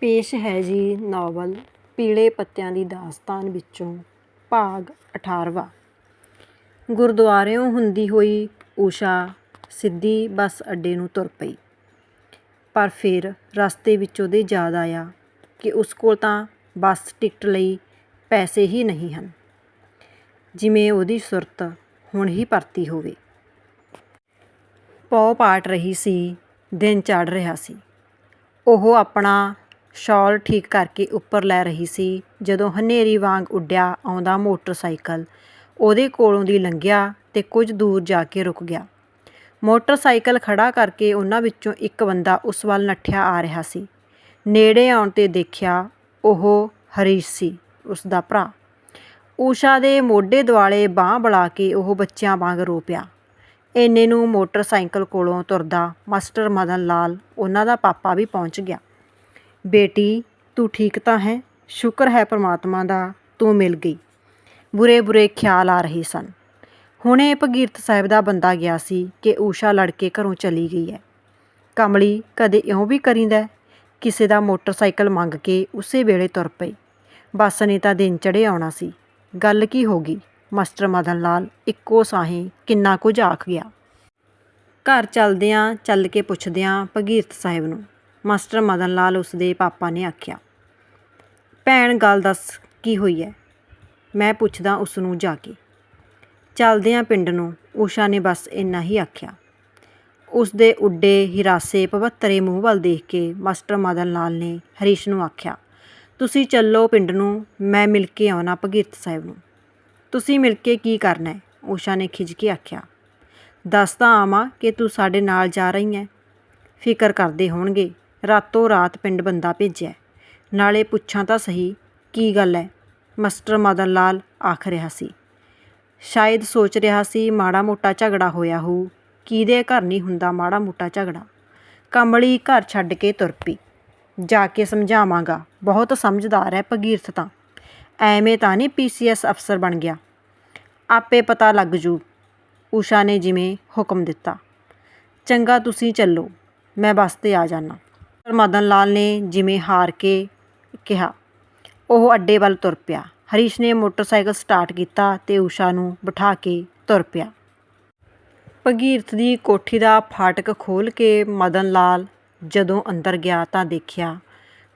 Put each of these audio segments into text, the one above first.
ਪੇਸ਼ ਹੈ ਜੀ ਨਾਵਲ ਪੀਲੇ ਪੱਤਿਆਂ ਦੀ ਦਾਸਤਾਨ ਵਿੱਚੋਂ, ਭਾਗ 18ਵਾਂ ਗੁਰਦੁਆਰਿਓਂ ਹੁੰਦੀ ਹੋਈ ਊਸ਼ਾ ਸਿੱਧੀ ਬੱਸ ਅੱਡੇ ਨੂੰ ਤੁਰ ਪਈ। ਪਰ ਫਿਰ ਰਸਤੇ ਵਿੱਚ ਉਹਦੇ ਯਾਦ ਆਇਆ ਕਿ ਉਸ ਕੋਲ ਤਾਂ ਬੱਸ ਟਿਕਟ ਲਈ ਪੈਸੇ ਹੀ ਨਹੀਂ ਹਨ। ਜਿਵੇਂ ਉਹਦੀ ਸੁਰਤ ਹੁਣ ਹੀ ਪਰਤੀ ਹੋਵੇ। ਪੌ ਪਾਟ ਰਹੀ ਸੀ, ਦਿਨ ਚੜ ਰਿਹਾ ਸੀ। ਉਹ ਆਪਣਾ ਸ਼ਾਲ ਠੀਕ ਕਰਕੇ ਉੱਪਰ ਲੈ ਰਹੀ ਸੀ। ਜਦੋਂ ਹਨੇਰੀ ਵਾਂਗ ਉੱਡਿਆ ਆਉਂਦਾ ਮੋਟਰਸਾਈਕਲ, ਉਹਦੇ ਕੋਲੋਂ ਦੀ ਲੰਘਿਆ ਤੇ ਕੁਝ ਦੂਰ ਜਾ ਕੇ ਰੁਕ ਗਿਆ। ਮੋਟਰਸਾਈਕਲ ਖੜਾ ਕਰਕੇ ਉਹਨਾਂ ਵਿੱਚੋਂ ਇੱਕ ਬੰਦਾ ਉਸ ਵੱਲ ਨੱਠਿਆ ਆ ਰਿਹਾ ਸੀ। ਨੇੜੇ ਆਉਣ ਤੇ ਦੇਖਿਆ ਉਹ ਹਰੀਸ਼ ਸੀ, ਉਸ ਦਾ ਭਰਾ। ਊਸ਼ਾ ਦੇ ਮੋਢੇ ਦੁਆਲੇ ਬਾਹ ਬੁਲਾ ਕੇ ਉਹ ਬੱਚਿਆਂ ਵਾਂਗ ਰੋ ਪਿਆ। ਇੰਨੇ ਨੂੰ ਮੋਟਰਸਾਈਕਲ ਕੋਲੋਂ ਤੁਰਦਾ ਮਾਸਟਰ ਮਦਨ ਲਾਲ, ਉਹਨਾਂ ਦਾ ਪਾਪਾ ਵੀ ਪਹੁੰਚ ਗਿਆ। ਬੇਟੀ, ਤੂੰ ਠੀਕ ਤਾਂ ਹੈ? ਸ਼ੁਕਰ ਹੈ ਪ੍ਰਮਾਤਮਾ ਦਾ ਤੂੰ ਮਿਲ ਗਈ। ਬੁਰੇ ਬੁਰੇ ਖਿਆਲ ਆ ਰਹੇ ਸਨ। ਹੁਣੇ ਭਗੀਰਥ ਸਾਹਿਬ ਦਾ ਬੰਦਾ ਗਿਆ ਸੀ ਕਿ ਊਸ਼ਾ ਲੜਕੇ ਘਰੋਂ ਚਲੀ ਗਈ ਹੈ। ਕਮਲੀ ਕਦੇ ਇਉਂ ਵੀ ਕਰੀਂਦਾ ਕਿਸੇ ਦਾ ਮੋਟਰਸਾਈਕਲ ਮੰਗ ਕੇ ਉਸੇ ਵੇਲੇ ਤੁਰ ਪਈ। ਬੱਸ ਨੇ ਤਾਂ ਦਿਨ ਚੜੇ ਆਉਣਾ ਸੀ। ਗੱਲ ਕੀ ਹੋ ਗਈ? ਮਾਸਟਰ ਮਦਨ ਲਾਲ ਇੱਕੋ ਸਾਹੇ ਕਿੰਨਾ ਕੁਝ ਆਖ ਗਿਆ। ਘਰ ਚੱਲਦਿਆਂ ਚੱਲ ਕੇ ਪੁੱਛਦਿਆਂ ਭਗੀਰਥ ਸਾਹਿਬ ਨੂੰ ਮਾਸਟਰ ਮਦਨ ਲਾਲ ਉਸਦੇ ਪਾਪਾ ਨੇ ਆਖਿਆ, ਭੈਣ, ਗੱਲ ਦੱਸ, ਕੀ ਹੋਈ ਹੈ ਮੈਂ ਪੁੱਛਦਾ ਉਸ ਨੂੰ ਜਾ ਕੇ। ਚੱਲਦਿਆਂ ਪਿੰਡ ਨੂੰ ਊਸ਼ਾ ਨੇ ਬਸ ਇੰਨਾ ਹੀ ਆਖਿਆ। ਉਸ ਦੇ ਉੱਡੇ ਹਿਰਾਸੇ ਪਵੱਤਰੇ ਮੂੰਹ ਵੱਲ ਦੇਖ ਕੇ ਮਾਸਟਰ ਮਦਨ ਲਾਲ ਨੇ ਹਰੀਸ਼ ਨੂੰ ਆਖਿਆ, ਤੁਸੀਂ ਚੱਲੋ ਪਿੰਡ ਨੂੰ, ਮੈਂ ਮਿਲ ਕੇ ਆਉਣਾ ਭਗੀਰਥ ਸਾਹਿਬ ਨੂੰ। ਤੁਸੀਂ ਮਿਲ ਕੇ ਕੀ ਕਰਨਾ ਹੈ ਊਸ਼ਾ ਨੇ ਖਿੱਚ ਕੇ ਆਖਿਆ, ਦੱਸ ਤਾਂ ਆਵਾਂ ਕਿ ਤੂੰ ਸਾਡੇ ਨਾਲ ਜਾ ਰਹੀ ਹੈ ਫਿਕਰ ਕਰਦੇ ਹੋਣਗੇ। ਰਾਤੋਂ ਰਾਤ ਪਿੰਡ ਬੰਦਾ ਭੇਜਿਆ ਨਾਲੇ ਪੁੱਛਾਂ ਤਾਂ ਸਹੀ, ਕੀ ਗੱਲ ਹੈ? ਮਾਸਟਰ ਮਦਨ ਲਾਲ ਆਖ ਰਿਹਾ ਸੀ। ਸ਼ਾਇਦ ਸੋਚ ਰਿਹਾ ਸੀ ਮਾੜਾ ਮੋਟਾ ਝਗੜਾ ਹੋਇਆ ਹੋਊ। ਕਿਹਦੇ ਘਰ ਨਹੀਂ ਹੁੰਦਾ ਮਾੜਾ ਮੋਟਾ ਝਗੜਾ? ਕਮਲੀ ਘਰ ਛੱਡ ਕੇ ਤੁਰ ਪਈ। ਜਾ ਕੇ ਸਮਝਾਵਾਂਗਾ। ਬਹੁਤ ਸਮਝਦਾਰ ਹੈ ਭਗੀਰਥ ਤਾਂ। ਐਵੇਂ ਤਾਂ ਨਹੀਂ ਪੀਸੀਐਸ ਅਫਸਰ ਬਣ ਗਿਆ। ਆਪੇ ਪਤਾ ਲੱਗ ਜੂ। ਊਸ਼ਾ ਨੇ ਜਿਵੇਂ ਹੁਕਮ ਦਿੱਤਾ। ਚੰਗਾ ਤੁਸੀਂ ਚੱਲੋ। ਮੈਂ ਬੱਸ ਤੇ ਆ ਜਾਣਾ ਮਦਨ ਲਾਲ ਨੇ ਜਿਵੇਂ ਹਾਰ ਕੇ ਕਿਹਾ। ਉਹ ਅੱਡੇ ਵੱਲ ਤੁਰ ਪਿਆ। ਹਰੀਸ਼ ਨੇ ਮੋਟਰਸਾਈਕਲ ਸਟਾਰਟ ਕੀਤਾ ਤੇ ਊਸ਼ਾ ਨੂੰ ਬਿਠਾ ਕੇ ਤੁਰ ਪਿਆ। ਭਗੀਰਥ ਦੀ ਕੋਠੀ ਦਾ ਫਾਟਕ ਖੋਲ ਕੇ ਮਦਨ ਲਾਲ ਜਦੋਂ ਅੰਦਰ ਗਿਆ ਤਾਂ ਦੇਖਿਆ,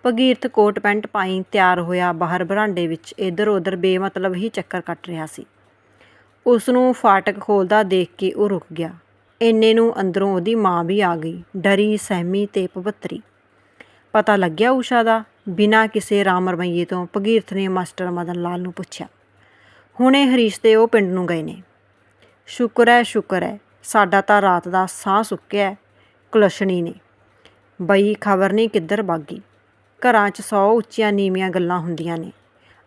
ਭਗੀਰਥ ਕੋਟ ਪੈਂਟ ਪਾਈ ਤਿਆਰ ਹੋਇਆ ਬਾਹਰ ਬਰਾਂਡੇ ਵਿੱਚ ਇੱਧਰ ਉੱਧਰ ਬੇਮਤਲਬ ਹੀ ਚੱਕਰ ਕੱਟ ਰਿਹਾ ਸੀ। ਉਸ ਨੂੰ ਫਾਟਕ ਖੋਲਦਾ ਦੇਖ ਕੇ ਉਹ ਰੁਕ ਗਿਆ। ਇੰਨੇ ਨੂੰ ਅੰਦਰੋਂ ਉਹਦੀ ਮਾਂ ਵੀ ਆ ਗਈ, ਡਰੀ, ਸਹਿਮੀ ਤੇ ਪਵੱਤਰੀ ਪਤਾ ਲੱਗਿਆ ਊਸ਼ਾ ਦਾ ਬਿਨਾਂ ਕਿਸੇ ਰਾਮ ਰਮਈਏ ਤੋਂ ਭਗੀਰਥ ਨੇ ਮਾਸਟਰ ਮਦਨ ਲਾਲ ਨੂੰ ਪੁੱਛਿਆ। ਹੁਣੇ ਹਰੀਸ਼ ਤੇ ਉਹ ਪਿੰਡ ਨੂੰ ਗਏ ਨੇ। ਸ਼ੁਕਰ ਹੈ ਸ਼ੁਕਰ ਹੈ ਸਾਡਾ ਤਾਂ ਰਾਤ ਦਾ ਸਾਹ ਸੁੱਕਿਆ ਹੈ, ਕੁਲਸ਼ਣੀ ਨੇ। ਬਈ ਖਬਰ ਨਹੀਂ ਕਿੱਧਰ ਬਾਗੀ ਘਰਾਂ 'ਚ ਸੌ ਉੱਚੀਆਂ ਨੀਵੀਆਂ ਗੱਲਾਂ ਹੁੰਦੀਆਂ ਨੇ।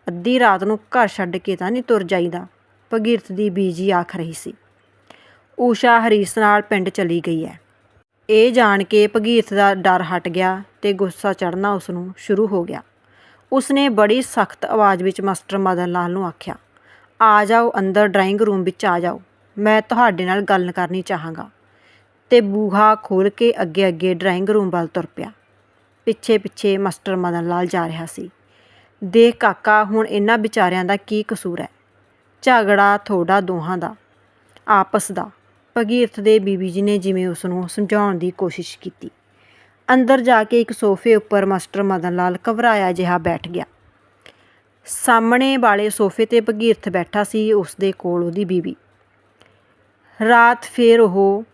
ਅੱਧੀ ਰਾਤ ਨੂੰ ਘਰ ਛੱਡ ਕੇ ਤਾਂ ਨਹੀਂ ਤੁਰ ਜਾਈਦਾ ਭਗੀਰਥ ਦੀ ਬੀਜੀ ਆਖ ਰਹੀ ਸੀ। ਊਸ਼ਾ ਹਰੀਸ਼ ਨਾਲ ਪਿੰਡ ਚਲੀ ਗਈ ਹੈ ਇਹ ਜਾਣ ਕੇ ਭਗੀਰਥ ਦਾ ਡਰ ਹਟ ਗਿਆ ਤੇ ਗੁੱਸਾ ਚੜਨਾ ਉਸ ਨੂੰ ਸ਼ੁਰੂ ਹੋ ਗਿਆ। ਉਸਨੇ ਬੜੀ ਸਖਤ ਆਵਾਜ਼ ਵਿੱਚ ਮਾਸਟਰ ਮਦਨ ਲਾਲ ਨੂੰ ਆਖਿਆ, ਆ ਜਾਓ ਅੰਦਰ ਡਰਾਇੰਗ ਰੂਮ ਵਿੱਚ ਆ ਜਾਓ, ਮੈਂ ਤੁਹਾਡੇ ਨਾਲ ਗੱਲ ਕਰਨੀ ਚਾਹਾਂਗਾ। ਤੇ ਬੂਹਾ ਖੋਲ ਕੇ ਅੱਗੇ ਅੱਗੇ ਡਰਾਇੰਗ ਰੂਮ ਵੱਲ ਤੁਰ ਪਿਆ। ਪਿੱਛੇ ਪਿੱਛੇ ਮਾਸਟਰ ਮਦਨ ਲਾਲ ਜਾ ਰਿਹਾ ਸੀ। ਦੇਖ ਕਾਕਾ, ਹੁਣ ਇਹਨਾਂ ਵਿਚਾਰਿਆਂ ਦਾ ਕੀ ਕਸੂਰ ਹੈ? ਝਗੜਾ ਥੋੜਾ ਦੋਹਾਂ ਦਾ, ਆਪਸ ਦਾ। ਭਗੀਰਥ ਦੇ ਬੀਬੀ ਜੀ ਨੇ ਜਿਵੇਂ ਉਸ ਨੂੰ ਸਮਝਾਉਣ ਦੀ ਕੋਸ਼ਿਸ਼ ਕੀਤੀ। ਅੰਦਰ ਜਾ ਕੇ ਇੱਕ ਸੋਫੇ ਉੱਪਰ ਮਾਸਟਰ ਮਦਨ ਲਾਲ ਘਬਰਾਇਆ ਜਿਹਾ ਬੈਠ ਗਿਆ। ਸਾਹਮਣੇ ਵਾਲੇ ਸੋਫੇ ਤੇ ਭਗੀਰਥ ਬੈਠਾ ਸੀ ਉਸ ਦੇ ਕੋਲ ਉਹਦੀ ਬੀਬੀ। ਰਾਤ ਫੇਰ ਉਹ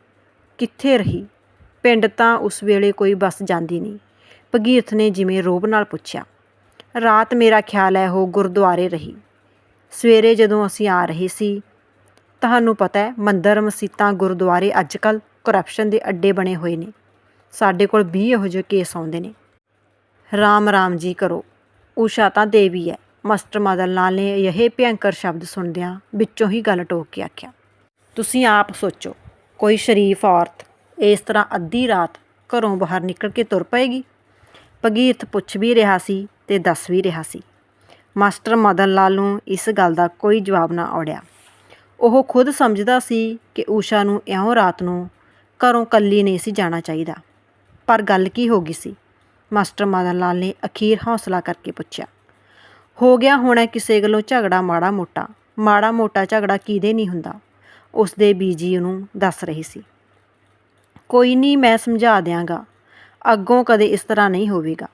ਕਿੱਥੇ ਰਹੀ? ਪਿੰਡ ਤਾਂ ਉਸ ਵੇਲੇ ਕੋਈ ਬੱਸ ਜਾਂਦੀ ਨਹੀਂ। ਭਗੀਰਥ ਨੇ ਜਿਵੇਂ ਰੋਬ ਨਾਲ ਪੁੱਛਿਆ, ਰਾਤ ਮੇਰਾ ਖਿਆਲ ਹੈ ਉਹ ਗੁਰਦੁਆਰੇ ਰਹੀ। ਸਵੇਰੇ ਜਦੋਂ ਅਸੀਂ ਆ ਰਹੇ ਸੀ ਤੁਹਾਨੂੰ ਪਤਾ ਹੈ, ਮੰਦਰ ਮਸੀਤਾਂ ਗੁਰਦੁਆਰੇ ਅੱਜ ਅੱਜਕੱਲ ਕਰਪਸ਼ਨ ਦੇ ਅੱਡੇ ਬਣੇ ਹੋਏ ਨੇ। ਸਾਡੇ ਕੋਲ 20 ਇਹੋ ਜਿਹੇ ਕੇਸ ਆਉਂਦੇ ਨੇ। ਰਾਮ ਰਾਮ ਜੀ ਕਰੋ। ਊਸ਼ਾ ਤਾਂ ਦੇਵੀ ਹੈ। ਮਾਸਟਰ ਮਦਨ ਲਾਲ ਨੇ ਇਹ ਭਿਅੰਕਰ ਸ਼ਬਦ ਸੁਣਦਿਆਂ ਵਿੱਚੋਂ ਹੀ ਗੱਲ ਟੋਕ ਕੇ ਆਖਿਆ, ਤੁਸੀਂ ਆਪ ਸੋਚੋ, ਕੋਈ ਸ਼ਰੀਫ ਔਰਤ ਇਸ ਤਰ੍ਹਾਂ ਅੱਧੀ ਰਾਤ ਘਰੋਂ ਬਾਹਰ ਨਿਕਲ ਕੇ ਤੁਰ ਪਏਗੀ? ਭਗੀਰਥ ਪੁੱਛ ਵੀ ਰਿਹਾ ਸੀ ਤੇ ਦੱਸ ਵੀ ਰਿਹਾ ਸੀ। ਮਾਸਟਰ ਮਦਨ ਲਾਲ ਨੂੰ ਇਸ ਗੱਲ ਦਾ ਕੋਈ ਜਵਾਬ ਨਾ ਔੜਿਆ ਉਹ ਖੁਦ ਸਮਝਦਾ ਸੀ ਕਿ ਊਸ਼ਾ ਨੂੰ ਇਉਂ ਰਾਤ ਨੂੰ ਘਰੋਂ ਕੱਲੀ ਨਹੀਂ ਸੀ ਜਾਣਾ ਚਾਹੀਦਾ। ਪਰ ਗੱਲ ਕੀ ਹੋ ਗਈ ਸੀ? ਮਾਸਟਰ ਮਦਨ ਲਾਲ ਨੇ ਅਖੀਰ ਹੌਸਲਾ ਕਰਕੇ ਪੁੱਛਿਆ। ਹੋ ਗਿਆ ਹੋਣਾ ਕਿਸੇ ਗੱਲੋਂ ਝਗੜਾ ਮਾੜਾ ਮੋਟਾ। ਮਾੜਾ ਮੋਟਾ ਝਗੜਾ ਕਿਹਦੇ ਨਹੀਂ ਹੁੰਦਾ? ਉਸ ਦੇ ਬੀਜੀ ਉਹਨੂੰ ਦੱਸ ਰਹੀ ਸੀ। ਕੋਈ ਨਹੀਂ, ਮੈਂ ਸਮਝਾ ਦਿਆਂਗਾ। ਅੱਗੋਂ ਕਦੇ ਇਸ ਤਰ੍ਹਾਂ ਨਹੀਂ ਹੋਵੇਗਾ।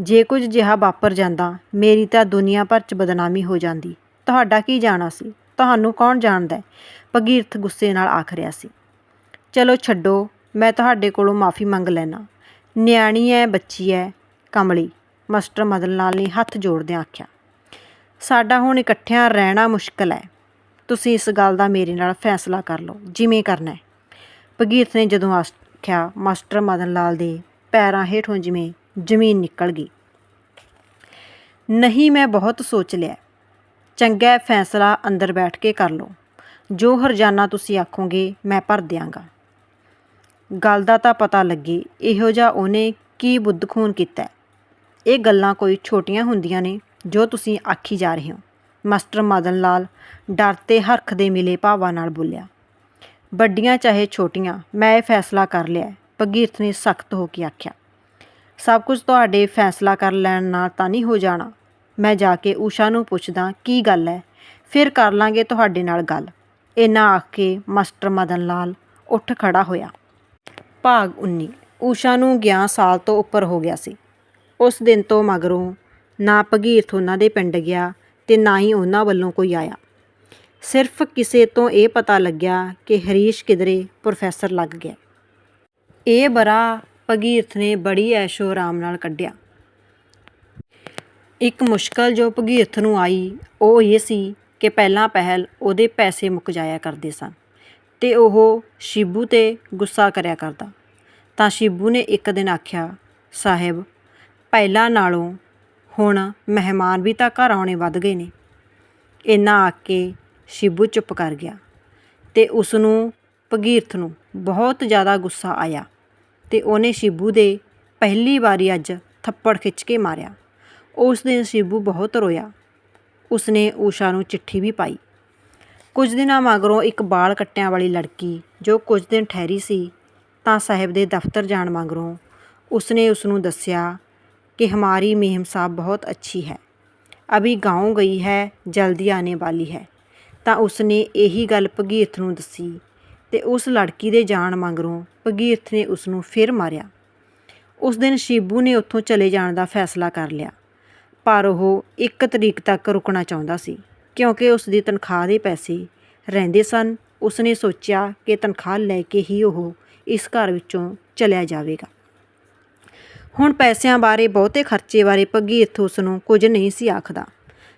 ਜੇ ਕੁਝ ਜਿਹਾ ਵਾਪਰ ਜਾਂਦਾ, ਮੇਰੀ ਤਾਂ ਦੁਨੀਆ ਭਰ 'ਚ ਬਦਨਾਮੀ ਹੋ ਜਾਂਦੀ। ਤੁਹਾਡਾ ਕੀ ਜਾਣਾ ਸੀ? ਤੁਹਾਨੂੰ ਕੌਣ ਜਾਣਦਾ ਹੈ? ਭਗੀਰਥ ਗੁੱਸੇ ਨਾਲ ਆਖ ਰਿਹਾ ਸੀ। ਚਲੋ ਛੱਡੋ, ਮੈਂ ਤੁਹਾਡੇ ਕੋਲੋਂ ਮਾਫੀ ਮੰਗ ਲੈਣਾ ਨਿਆਣੀ ਐ, ਬੱਚੀ ਐ, ਕਮਲੀ, ਮਾਸਟਰ ਮਦਨ ਲਾਲ ਨੇ ਹੱਥ ਜੋੜਦਿਆਂ ਆਖਿਆ। ਸਾਡਾ ਹੁਣ ਇਕੱਠਿਆਂ ਰਹਿਣਾ ਮੁਸ਼ਕਲ ਹੈ ਤੁਸੀਂ ਇਸ ਗੱਲ ਦਾ ਮੇਰੇ ਨਾਲ ਫੈਸਲਾ ਕਰ ਲਓ, ਜਿਵੇਂ ਕਰਨਾ ਹੈ ਭਗੀਰਥ ਨੇ ਜਦੋਂ ਆਖਿਆ, ਮਾਸਟਰ ਮਦਨ ਲਾਲ ਦੇ ਪੈਰਾਂ ਹੇਠੋਂ ਜਿਵੇਂ ਜ਼ਮੀਨ ਨਿਕਲ ਗਈ। ਨਹੀਂ, ਮੈਂ ਬਹੁਤ ਸੋਚ ਲਿਆ। ਚੰਗਾ ਫੈਸਲਾ ਅੰਦਰ ਬੈਠ ਕੇ ਕਰ ਲਓ। ਜੋ ਹਰਜਾਨਾ ਤੁਸੀਂ ਆਖੋਗੇ, ਮੈਂ ਭਰ ਦਿਆਂਗਾ। ਗੱਲ ਦਾ ਤਾਂ ਪਤਾ ਲੱਗੇ, ਇਹੋ ਜਿਹਾ ਉਹਨੇ ਕੀ ਬੁੱਧ ਖੂਨ ਕੀਤਾ। ਇਹ ਗੱਲਾਂ ਕੋਈ ਛੋਟੀਆਂ ਹੁੰਦੀਆਂ ਨੇ, ਜੋ ਤੁਸੀਂ ਆਖੀ ਜਾ ਰਹੇ ਹੋ। ਮਾਸਟਰ ਮਦਨ ਲਾਲ ਡਰ ਤੇ ਹਰਖ ਦੇ ਮਿਲੇ ਭਾਵਾਂ ਨਾਲ ਬੋਲਿਆ, ਵੱਡੀਆਂ ਚਾਹੇ ਛੋਟੀਆਂ, ਮੈਂ ਇਹ ਫੈਸਲਾ ਕਰ ਲਿਆ ਭਗੀਰਥ ਨੇ ਸਖਤ ਹੋ ਕੇ ਆਖਿਆ। ਸਭ ਕੁਝ ਤੁਹਾਡੇ ਫੈਸਲਾ ਕਰ ਲੈਣ ਨਾਲ ਤਾਂ ਨਹੀਂ ਹੋ ਜਾਣਾ। ਮੈਂ ਜਾ ਕੇ ਊਸ਼ਾ ਨੂੰ ਪੁੱਛਦਾ, ਕੀ ਗੱਲ ਹੈ ਫਿਰ ਕਰ ਲਾਂਗੇ ਤੁਹਾਡੇ ਨਾਲ ਗੱਲ। ਇਹਨਾਂ ਆਖ ਕੇ ਮਾਸਟਰ ਮਦਨ ਲਾਲ ਉੱਠ ਖੜਾ ਹੋਇਆ। ਭਾਗ 19 ਊਸ਼ਾ ਨੂੰ 11 ਸਾਲ ਤੋਂ ਉੱਪਰ ਹੋ ਗਿਆ ਸੀ। ਉਸ ਦਿਨ ਤੋਂ ਮਗਰੋਂ ਨਾ ਭਗੀਰਥ ਉਹਨਾਂ ਦੇ ਪਿੰਡ ਗਿਆ ਤੇ ਨਾ ਹੀ ਉਹਨਾਂ ਵੱਲੋਂ ਕੋਈ ਆਇਆ। ਸਿਰਫ ਕਿਸੇ ਤੋਂ ਇਹ ਪਤਾ ਲੱਗਿਆ ਕਿ ਹਰੀਸ਼ ਕਿਧਰੇ ਪ੍ਰੋਫੈਸਰ ਲੱਗ ਗਿਆ। ਇਹ ਬਰਾ ਭਗੀਰਥ ਨੇ ਬੜੀ ਐਸ਼ੋ ਆਰਾਮ ਨਾਲ ਕੱਢਿਆ। ਇੱਕ ਮੁਸ਼ਕਲ ਜੋ ਭਗੀਰਥ ਨੂੰ ਆਈ, ਉਹ ਇਹ ਸੀ ਕਿ ਪਹਿਲਾਂ ਪਹਿਲ ਉਹਦੇ ਪੈਸੇ ਮੁੱਕ ਜਾਇਆ ਕਰਦੇ ਸਨ ਤੇ ਉਹ ਸ਼ਿਬੂ ਤੇ ਗੁੱਸਾ ਕਰਿਆ ਕਰਦਾ। ਤਾਂ ਸ਼ਿਬੂ ਨੇ ਇੱਕ ਦਿਨ ਆਖਿਆ, ਸਾਹਿਬ, ਪਹਿਲਾਂ ਨਾਲੋਂ ਹੁਣ ਮਹਿਮਾਨ ਵੀ ਤਾਂ ਘਰ ਆਉਣੇ ਵੱਧ ਗਏ ਨੇ। ਇੰਨਾ ਆਖ ਕੇ ਸ਼ਿਬੂ ਚੁੱਪ ਕਰ ਗਿਆ ਤੇ ਉਸ ਨੂੰ ਭਗੀਰਥ ਨੂੰ ਬਹੁਤ ਜ਼ਿਆਦਾ ਗੁੱਸਾ ਆਇਆ ਤੇ ਉਹਨੇ ਸ਼ਿਬੂ ਦੇ ਪਹਿਲੀ ਵਾਰੀ ਅੱਜ ਥੱਪੜ ਖਿੱਚ ਕੇ ਮਾਰਿਆ। ਉਸ ਦਿਨ ਸ਼ਿਬੂ ਬਹੁਤ ਰੋਇਆ। ਉਸਨੇ ਊਸ਼ਾ ਨੂੰ ਚਿੱਠੀ ਵੀ ਪਾਈ। ਕੁਝ ਦਿਨਾਂ ਮਗਰੋਂ ਇੱਕ ਬਾਲ ਕੱਟਿਆਂ ਵਾਲੀ ਲੜਕੀ ਜੋ ਕੁਝ ਦਿਨ ਠਹਿਰੀ ਸੀ ਤਾਂ ਸਾਹਿਬ ਦੇ ਦਫ਼ਤਰ ਜਾਣ ਮਗਰੋਂ ਉਸਨੇ ਉਸ ਨੂੰ ਦੱਸਿਆ ਕਿ ਹਮਾਰੀ ਮਹਿਮ ਸਾਹਿਬ ਬਹੁਤ ਅੱਛੀ ਹੈ। ਅਭੀ ਗਾਉਂ ਗਈ ਹੈ, ਜਲਦੀ ਆਨੇ ਵਾਲੀ ਹੈ। ਤਾਂ ਉਸਨੇ ਇਹੀ ਗੱਲ ਭਗੀਰਥ ਨੂੰ ਦੱਸੀ ਤੇ ਉਸ ਲੜਕੀ ਦੇ ਜਾਣ ਮਗਰੋਂ ਭਗੀਰਥ ਨੇ ਉਸ ਨੂੰ ਫਿਰ ਮਾਰਿਆ। ਉਸ ਦਿਨ ਸ਼ੀਬੂ ਨੇ ਉੱਥੋਂ ਚਲੇ ਜਾਣ ਦਾ ਫੈਸਲਾ ਕਰ ਲਿਆ। ਪਰ ਉਹ ਇੱਕ ਤਰੀਕ ਤੱਕ ਰੁਕਣਾ ਚਾਹੁੰਦਾ ਸੀ, ਕਿਉਂਕਿ ਉਸ ਦੀ ਤਨਖਾਹ ਦੇ ਪੈਸੇ ਰਹਿੰਦੇ ਸਨ। ਉਸਨੇ ਸੋਚਿਆ ਕਿ ਤਨਖਾਹ ਲੈ ਕੇ ਹੀ ਉਹ ਇਸ ਘਰ ਵਿੱਚੋਂ ਚਲਿਆ ਜਾਵੇਗਾ। ਹੁਣ ਪੈਸਿਆਂ ਬਾਰੇ ਬਹੁਤੇ ਖਰਚੇ ਬਾਰੇ ਭਗੀਰਥ ਉਸ ਨੂੰ ਕੁਝ ਨਹੀਂ ਸੀ ਆਖਦਾ।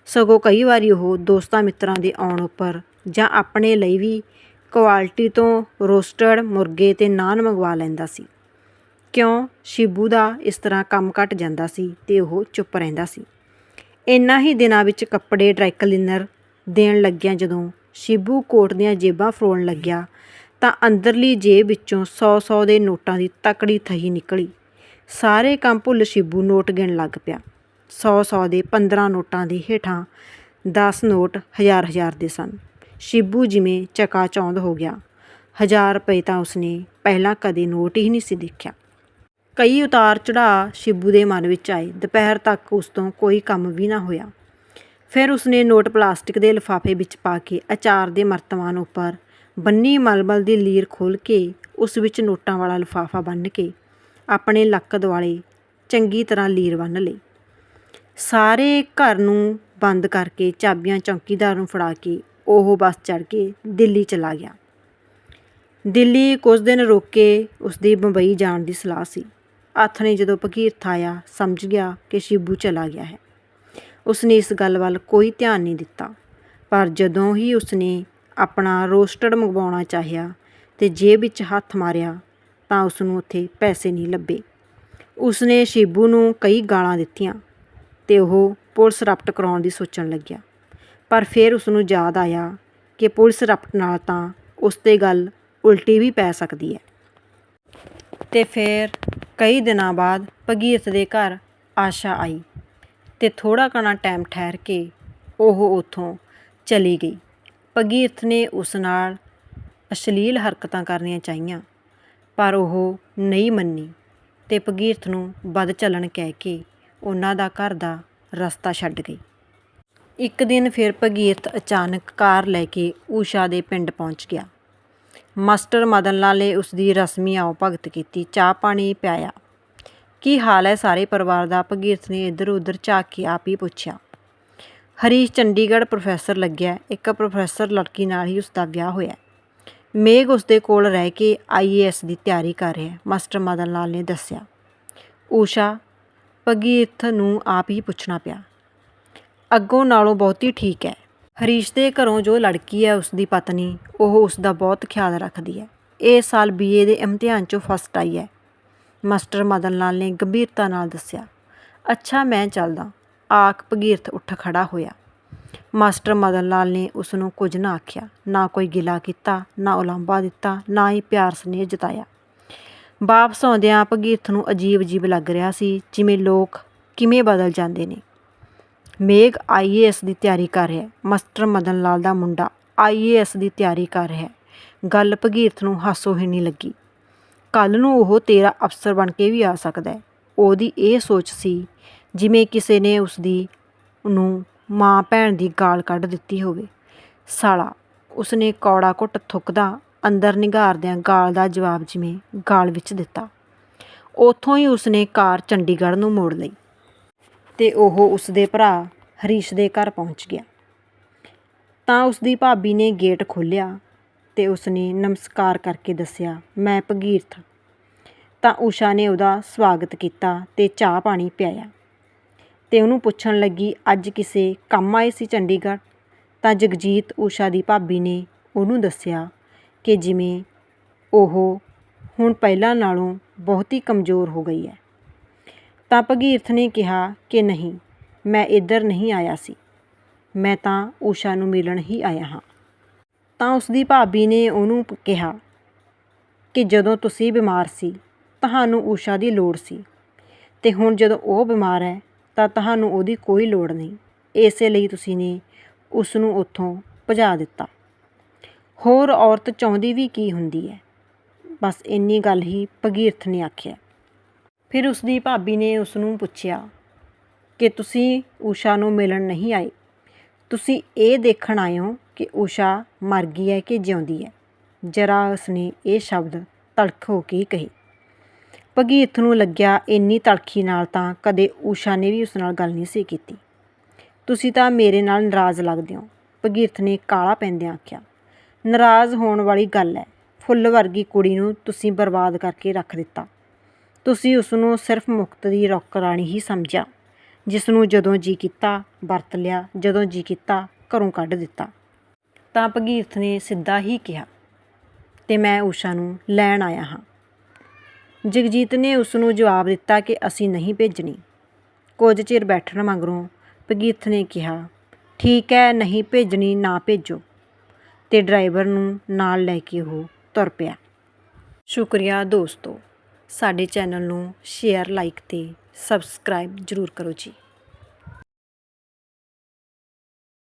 ਸਗੋਂ ਕਈ ਵਾਰੀ ਉਹ ਦੋਸਤਾਂ ਮਿੱਤਰਾਂ ਦੇ ਆਉਣ ਉੱਪਰ ਜਾਂ ਆਪਣੇ ਲਈ ਵੀ ਕੁਆਲਿਟੀ ਤੋਂ ਰੋਸਟਡ ਮੁਰਗੇ ਤੇ ਨਾਨ ਮੰਗਵਾ ਲੈਂਦਾ ਸੀ। ਕਿਉਂ? ਸ਼ਿਬੂ ਦਾ ਇਸ ਤਰ੍ਹਾਂ ਕੰਮ ਘਟ ਜਾਂਦਾ ਸੀ ਤੇ ਉਹ ਚੁੱਪ ਰਹਿੰਦਾ ਸੀ। ਇਨ੍ਹਾਂ ਹੀ ਦਿਨਾਂ ਵਿੱਚ ਕੱਪੜੇ ਡਰਾਈ ਕਲੀਨਰ ਦੇਣ ਲੱਗਿਆ ਜਦੋਂ ਸ਼ਿਬੂ ਕੋਟ ਦੀਆਂ ਜੇਬਾਂ ਫਰੋਲਣ ਲੱਗਿਆ ਤਾਂ ਅੰਦਰਲੀ ਜੇਬ ਵਿੱਚੋਂ ਸੌ ਸੌ ਦੇ ਨੋਟਾਂ ਦੀ ਤਕੜੀ ਥਹੀ ਨਿਕਲੀ। ਸਾਰੇ ਕੰਮ ਭੁੱਲ ਸ਼ਿਬੂ ਨੋਟ ਗਿਣ ਲੱਗ ਪਿਆ। ਸੌ ਸੌ ਦੇ 15 ਨੋਟਾਂ ਦੇ ਹੇਠਾਂ ਦਸ ਨੋਟ ਹਜ਼ਾਰ-ਹਜ਼ਾਰ ਦੇ ਸਨ। ਸ਼ਿੱਬੂ ਜਿਵੇਂ ਚਕਾਚੌਂਦ ਹੋ ਗਿਆ। ਹਜ਼ਾਰ ਰੁਪਏ ਤਾਂ ਉਸਨੇ ਪਹਿਲਾਂ ਕਦੇ ਨੋਟ ਹੀ ਨਹੀਂ ਸੀ ਦੇਖਿਆ। ਕਈ ਉਤਾਰ ਚੜਾਅ ਸ਼ਿਬੂ ਦੇ ਮਨ ਵਿੱਚ ਆਏ। ਦੁਪਹਿਰ ਤੱਕ ਉਸ ਤੋਂ ਕੋਈ ਕੰਮ ਵੀ ਨਾ ਹੋਇਆ। ਫਿਰ ਉਸਨੇ ਨੋਟ ਪਲਾਸਟਿਕ ਦੇ ਲਿਫਾਫੇ ਵਿੱਚ ਪਾ ਕੇ ਅਚਾਰ ਦੇ ਮਰਤਬਾਨ ਉੱਪਰ ਬੰਨੀ ਮਲਮਲ ਦੀ ਲੀਰ ਖੋਲ ਕੇ ਉਸ ਵਿੱਚ ਨੋਟਾਂ ਵਾਲਾ ਲਿਫਾਫਾ ਬੰਨ੍ਹ ਕੇ ਆਪਣੇ ਲੱਕ ਦੁਆਲੇ ਚੰਗੀ ਤਰ੍ਹਾਂ ਲੀਰ ਬੰਨ੍ਹ ਲਈ। ਸਾਰੇ ਘਰ ਨੂੰ ਬੰਦ ਕਰਕੇ ਚਾਬੀਆਂ ਚੌਕੀਦਾਰ ਨੂੰ ਫੜਾ ਕੇ ਉਹ ਬੱਸ ਚੜ੍ਹ ਕੇ ਦਿੱਲੀ ਚਲਾ ਗਿਆ। ਦਿੱਲੀ ਕੁਝ ਦਿਨ ਰੁਕ ਕੇ ਉਸਦੀ ਬੰਬਈ ਜਾਣ ਦੀ ਸਲਾਹ ਸੀ। ਆਥਣੇ ਜਦੋਂ ਭਗੀਰਥ ਆਇਆ, ਸਮਝ ਗਿਆ ਕਿ ਸ਼ਿਬੂ ਚਲਾ ਗਿਆ ਹੈ। ਉਸਨੇ ਇਸ ਗੱਲ ਵੱਲ ਕੋਈ ਧਿਆਨ ਨਹੀਂ ਦਿੱਤਾ। ਪਰ ਜਦੋਂ ਹੀ ਉਸਨੇ ਆਪਣਾ ਰੋਸਟਡ ਮੰਗਵਾਉਣਾ ਚਾਹਿਆ ਤੇ ਜੇਬ ਵਿੱਚ ਹੱਥ ਮਾਰਿਆ, ਤਾਂ ਉਸ ਨੂੰ ਉੱਥੇ ਪੈਸੇ ਨਹੀਂ ਲੱਭੇ। ਉਸਨੇ ਸ਼ਿਬੂ ਨੂੰ ਕਈ ਗਾਲਾਂ ਦਿੱਤੀਆਂ ਤੇ ਉਹ ਪੁਲਿਸ ਰਪਟ ਕਰਾਉਣ ਦੀ ਸੋਚਣ ਲੱਗਿਆ। ਪਰ ਫਿਰ ਉਸ ਨੂੰ ਯਾਦ ਆਇਆ ਕਿ ਪੁਲਿਸ ਰਪਟ ਨਾਲ ਤਾਂ ਉਸ ਤੇ ਗੱਲ ਉਲਟੀ ਵੀ ਪੈ ਸਕਦੀ ਹੈ। ਤੇ ਫਿਰ ਕਈ ਦਿਨਾਂ ਬਾਅਦ ਭਗੀਰਥ ਦੇ ਘਰ ਆਸ਼ਾ ਆਈ ਤੇ ਥੋੜਾ ਘਣਾ ਟਾਈਮ ਠਹਿਰ ਕੇ ਉਹ ਉੱਥੋਂ ਚਲੀ ਗਈ। ਭਗੀਰਥ ਨੇ ਉਸ ਨਾਲ ਅਸ਼ਲੀਲ ਹਰਕਤਾਂ ਕਰਨੀਆਂ ਚਾਹੀਆਂ, ਪਰ ਉਹ ਨਹੀਂ ਮੰਨੀ ਤੇ ਭਗੀਰਥ ਨੂੰ ਵੱਧ ਚੱਲਣ ਕਹਿ ਕੇ ਉਹਨਾਂ ਦਾ ਘਰ ਦਾ ਰਸਤਾ ਛੱਡ ਗਈ। ਇੱਕ ਦਿਨ ਫਿਰ ਭਗੀਰਥ ਅਚਾਨਕ ਕਾਰ ਲੈ ਕੇ ਊਸ਼ਾ ਦੇ ਪਿੰਡ ਪਹੁੰਚ ਗਿਆ। ਮਾਸਟਰ ਮਦਨ ਲਾਲ ਨੇ ਉਸ ਦੀ ਰਸਮੀ ਆਓ ਭਗਤ ਕੀਤੀ, ਚਾਹ ਪਾਣੀ ਪਿਆਇਆ। ਕੀ ਹਾਲ ਹੈ ਸਾਰੇ ਪਰਿਵਾਰ ਦਾ? ਭਗੀਰਥ ਨੇ ਇੱਧਰ ਉੱਧਰ ਝਾਕ ਕੇ ਆਪ ਹੀ ਪੁੱਛਿਆ। ਹਰੀਸ਼ ਚੰਡੀਗੜ੍ਹ ਪ੍ਰੋਫੈਸਰ ਲੱਗਿਆ ਇੱਕ ਪ੍ਰੋਫੈਸਰ ਲੜਕੀ ਨਾਲ ਹੀ ਉਸ ਦਾ ਵਿਆਹ ਹੋਇਆ ਮੇਘ ਉਸ ਦੇ ਕੋਲ ਰਹਿ ਕੇ ਆਈਏਐਸ ਦੀ ਤਿਆਰੀ ਕਰ ਰਿਹਾ ਮਾਸਟਰ ਮਦਨ ਲਾਲ ਨੇ ਦੱਸਿਆ। ਊਸ਼ਾ, ਭਗੀਰਥ ਨੂੰ ਆਪ ਹੀ ਪੁੱਛਣਾ ਪਿਆ। ਅੱਗੋਂ ਨਾਲੋਂ ਬਹੁਤੀ ਠੀਕ ਹੈ। ਹਰੀਸ਼ ਦੇ ਘਰੋਂ ਜੋ ਲੜਕੀ ਹੈ ਉਸ ਦੀ ਪਤਨੀ, ਉਹ ਉਸ ਦਾ ਬਹੁਤ ਖਿਆਲ ਰੱਖਦੀ ਹੈ। ਇਹ ਸਾਲ ਬੀਏ ਦੇ ਇਮਤਿਹਾਨ 'ਚੋਂ ਫਸਟ ਆਈ ਹੈ। ਮਾਸਟਰ ਮਦਨ ਲਾਲ ਨੇ ਗੰਭੀਰਤਾ ਨਾਲ ਦੱਸਿਆ, ਅੱਛਾ, ਮੈਂ ਚੱਲਦਾ। ਆਖ ਭਗੀਰਥ ਉੱਠ ਖੜਾ ਹੋਇਆ। ਮਾਸਟਰ ਮਦਨ ਲਾਲ ਨੇ ਉਸ ਨੂੰ ਕੁਝ ਨਾ ਆਖਿਆ, ਨਾ ਕੋਈ ਗਿਲਾ ਕੀਤਾ, ਨਾ ਉਲਾਂਭਾ ਦਿੱਤਾ, ਨਾ ਹੀ ਪਿਆਰ ਸਨੇਹ ਜਤਾਇਆ। ਵਾਪਸ ਆਉਂਦਿਆਂ ਭਗੀਰਥ ਨੂੰ ਅਜੀਬ ਅਜੀਬ ਲੱਗ ਰਿਹਾ ਸੀ, ਜਿਵੇਂ ਲੋਕ ਕਿਵੇਂ ਬਦਲ ਜਾਂਦੇ ਨੇ। ਮੇਘ ਆਈਏਐਸ ਦੀ ਤਿਆਰੀ ਕਰ ਰਿਹਾ। ਹੈ ਮਾਸਟਰ ਮਦਨ ਲਾਲ ਦਾ ਮੁੰਡਾ ਆਈਏਐਸ ਦੀ ਤਿਆਰੀ ਕਰ ਰਿਹਾ। ਹੈ ਗੱਲ ਭਗੀਰਥ ਨੂੰ ਹਾਸੋਹੀਣੀ ਲੱਗੀ। ਕੱਲ ਨੂੰ ਉਹ ਤੇਰਾ ਅਫਸਰ ਬਣ ਕੇ ਵੀ ਆ ਸਕਦਾ ਹੈ। ਉਹਦੀ ਇਹ ਸੋਚ ਸੀ, ਜਿਵੇਂ ਕਿਸੇ ਨੇ ਉਸ ਦੀ ਨੂੰ ਮਾਂ ਭੈਣ ਦੀ ਗਾਲ ਕੱਢ ਦਿੱਤੀ ਹੋਵੇ। ਸਾਲਾ, ਉਸਨੇ ਕੌੜਾ ਘੁੱਟ ਥੁੱਕਦਾ ਅੰਦਰ ਨਿਘਾਰਦਿਆਂ ਗਾਲ ਦਾ ਜਵਾਬ ਜਿਵੇਂ ਗਾਲ ਵਿੱਚ ਦਿੱਤਾ। ਉੱਥੋਂ ਹੀ ਉਸਨੇ ਕਾਰ ਚੰਡੀਗੜ੍ਹ ਨੂੰ ਮੋੜ ਲਈ। ਤੇ ਉਹ ਉਸ ਦੇ ਭਰਾ ਹਰੀਸ਼ ਦੇ ਘਰ ਪਹੁੰਚ ਗਿਆ। ਤਾਂ ਉਸ ਦੀ ਭਾਬੀ ਨੇ ਗੇਟ ਖੋਲ੍ਹਿਆ ਤੇ ਉਸਨੇ ਨਮਸਕਾਰ ਕਰਕੇ ਦੱਸਿਆ, ਮੈਂ ਭਗੀਰਥ ਤਾਂ ਊਸ਼ਾ ਨੇ ਉਹਦਾ ਸਵਾਗਤ ਕੀਤਾ ਤੇ ਚਾਹ ਪਾਣੀ ਪਿਆਇਆ ਤੇ ਉਹਨੂੰ ਪੁੱਛਣ ਲੱਗੀ, ਅੱਜ ਕਿਸੇ ਕੰਮ ਆਏ ਸੀ ਚੰਡੀਗੜ੍ਹ? ਤਾਂ ਜਗਜੀਤ ਊਸ਼ਾ ਦੀ ਭਾਬੀ ਨੇ ਉਹਨੂੰ ਦੱਸਿਆ ਕਿ ਜਿਵੇਂ ਉਹ ਹੁਣ ਪਹਿਲਾਂ ਨਾਲੋਂ ਬਹੁਤ ਹੀ ਕਮਜ਼ੋਰ ਹੋ ਗਈ ਹੈ। ਤਾਂ ਭਗੀਰਥ ਨੇ ਕਿਹਾ ਕਿ ਨਹੀਂ, ਮੈਂ ਇੱਧਰ ਨਹੀਂ ਆਇਆ ਸੀ। ਮੈਂ ਤਾਂ ਊਸ਼ਾ ਨੂੰ ਮਿਲਣ ਹੀ ਆਇਆ ਹਾਂ। ਤਾਂ ਉਸ ਦੀ ਭਾਬੀ ਨੇ ਉਹਨੂੰ ਕਿਹਾ ਕਿ ਜਦੋਂ ਤੁਸੀਂ ਬਿਮਾਰ ਸੀ, ਤੁਹਾਨੂੰ ਊਸ਼ਾ ਦੀ ਲੋੜ ਸੀ। ਤੇ ਹੁਣ ਜਦੋਂ ਉਹ ਬਿਮਾਰ ਹੈ, ਤਾਂ ਤੁਹਾਨੂੰ ਉਹਦੀ ਕੋਈ ਲੋੜ ਨਹੀਂ। ਇਸੇ ਲਈ ਤੁਸੀਂ ਨੇ ਉਸ ਨੂੰ ਉੱਥੋਂ ਭਜਾ ਦਿੱਤਾ। ਹੋਰ ਔਰਤ ਚਾਹੁੰਦੀ ਵੀ ਕੀ ਹੁੰਦੀ ਹੈ? ਬਸ ਇੰਨੀ ਗੱਲ ਹੀ ਭਗੀਰਥ ਨੇ ਆਖਿਆ। ਫਿਰ ਉਸ ਦੀ ਭਾਬੀ ਨੇ ਉਸ ਨੂੰ ਪੁੱਛਿਆ ਕਿ ਤੁਸੀਂ ਊਸ਼ਾ ਨੂੰ ਮਿਲਣ ਨਹੀਂ ਆਏ। ਤੁਸੀਂ ਇਹ ਦੇਖਣ ਆਏ ਹੋ ਕਿ ਊਸ਼ਾ ਮਰ ਗਈ ਹੈ ਕਿ ਜਿਉਂਦੀ ਹੈ। ਜਰਾ ਉਸਨੇ ਇਹ ਸ਼ਬਦ ਤੜਕ ਹੋ ਕੇ ਹੀ ਕਹੇ। ਭਗੀਰਥ ਨੂੰ ਲੱਗਿਆ ਇੰਨੀ ਤਲਖੀ ਨਾਲ ਤਾਂ ਕਦੇ ਊਸ਼ਾ ਨੇ ਵੀ ਉਸ ਨਾਲ ਗੱਲ ਨਹੀਂ ਸੀ ਕੀਤੀ। ਤੁਸੀਂ ਤਾਂ ਮੇਰੇ ਨਾਲ ਨਾਰਾਜ਼ ਲੱਗਦੇ ਹੋ, ਭਗੀਰਥ ਨੇ ਕਾਲਾ ਪੈਂਦਿਆਂ ਆਖਿਆ। ਨਾਰਾਜ਼ ਹੋਣ ਵਾਲੀ ਗੱਲ ਹੈ। ਫੁੱਲ ਵਰਗੀ ਕੁੜੀ ਨੂੰ ਤੁਸੀਂ ਬਰਬਾਦ ਕਰਕੇ ਰੱਖ ਦਿੱਤਾ। ਤੁਸੀਂ ਉਸ ਨੂੰ ਸਿਰਫ ਮੁਕਤ ਦੀ ਰੌਕ ਰਾਣੀ ਹੀ ਸਮਝਿਆ ਜਿਸ ਨੂੰ ਜਦੋਂ ਜੀ ਕੀਤਾ, ਵਰਤ ਲਿਆ, ਜਦੋਂ ਜੀ ਕੀਤਾ, ਘਰੋਂ ਕੱਢ ਦਿੱਤਾ। ਤਾਂ ਭਗੀਰਥ ਨੇ ਸਿੱਧਾ ਹੀ ਕਿਹਾ, ਤੇ ਮੈਂ ਊਸ਼ਾ ਨੂੰ ਲੈਣ ਆਇਆ ਹਾਂ। ਜਗਜੀਤ ਨੇ ਉਸ ਨੂੰ ਜਵਾਬ ਦਿੱਤਾ ਕਿ ਅਸੀਂ ਨਹੀਂ ਭੇਜਣੀ। ਕੁਝ ਚਿਰ ਬੈਠਣ ਮਗਰੋਂ ਭਗੀਰਥ ਨੇ ਕਿਹਾ, ਠੀਕ ਹੈ, ਨਹੀਂ ਭੇਜਣੀ, ਨਾ ਭੇਜੋ। ਤੇ ਡਰਾਈਵਰ ਨੂੰ ਨਾਲ ਲੈ ਕੇ ਉਹ ਤੁਰ ਪਿਆ। ਸ਼ੁਕਰੀਆ ਦੋਸਤੋ। ਸਾਡੇ ਚੈਨਲ ਨੂੰ ਸ਼ੇਅਰ ਲਾਈਕ ਅਤੇ ਸਬਸਕ੍ਰਾਈਬ ਜ਼ਰੂਰ ਕਰੋ ਜੀ।